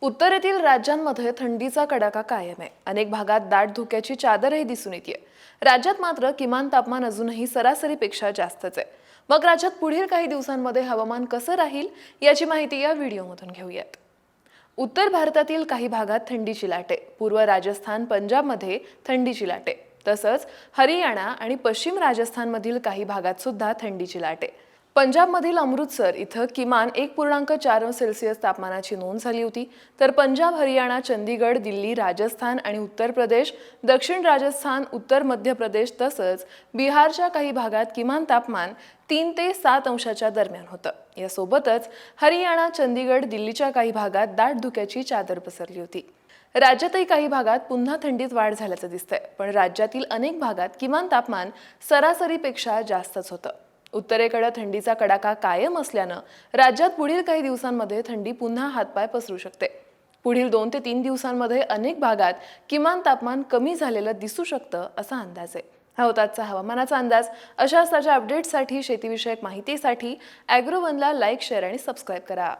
उत्तरेतील राज्यांमध्ये थंडीचा कडाका कायम आहे. अनेक भागात दाट धुक्याची चादरही दिसून येते. राज्यात मात्र किमान तापमान अजूनही सरासरीपेक्षा जास्तच आहे. मग राज्यात पुढील काही दिवसांमध्ये हवामान कसं राहील याची माहिती या व्हिडिओमधून घेऊयात. उत्तर भारतातील काही भागात थंडीची लाट. आहे पूर्व राजस्थान पंजाबमध्ये थंडीची लाट. आहे तसंच हरियाणा आणि पश्चिम राजस्थानमधील काही भागात सुद्धा थंडीची लाट. आहे पंजाबमधील अमृतसर इथं किमान एक पूर्णांक चार सेल्सिअस तापमानाची नोंद झाली होती. तर पंजाब हरियाणा चंदीगड दिल्ली राजस्थान आणि उत्तर प्रदेश दक्षिण राजस्थान उत्तर मध्य प्रदेश तसंच बिहारच्या काही भागात किमान तापमान तीन ते सात अंशाच्या दरम्यान होतं. यासोबतच हरियाणा चंदीगड दिल्लीच्या काही भागात दाट धुक्याची चादर पसरली होती. राज्यातही काही भागात पुन्हा थंडीत वाढ झाल्याचं दिसतंय. पण राज्यातील अनेक भागात किमान तापमान सरासरीपेक्षा जास्तच होतं. उत्तरेकडे थंडीचा कडाका कायम असल्यानं राज्यात पुढील काही दिवसांमध्ये थंडी पुन्हा हातपाय पसरू शकते. पुढील दोन ते तीन दिवसांमध्ये अनेक भागात किमान तापमान कमी झालेलं दिसू शकतं असा अंदाज आहे. हा होता आजचा हवामानाचा अंदाज. अशाच ताज्या अपडेट्ससाठी शेतीविषयक माहितीसाठी ॲग्रोवनला लाईक शेअर आणि सबस्क्राईब करा.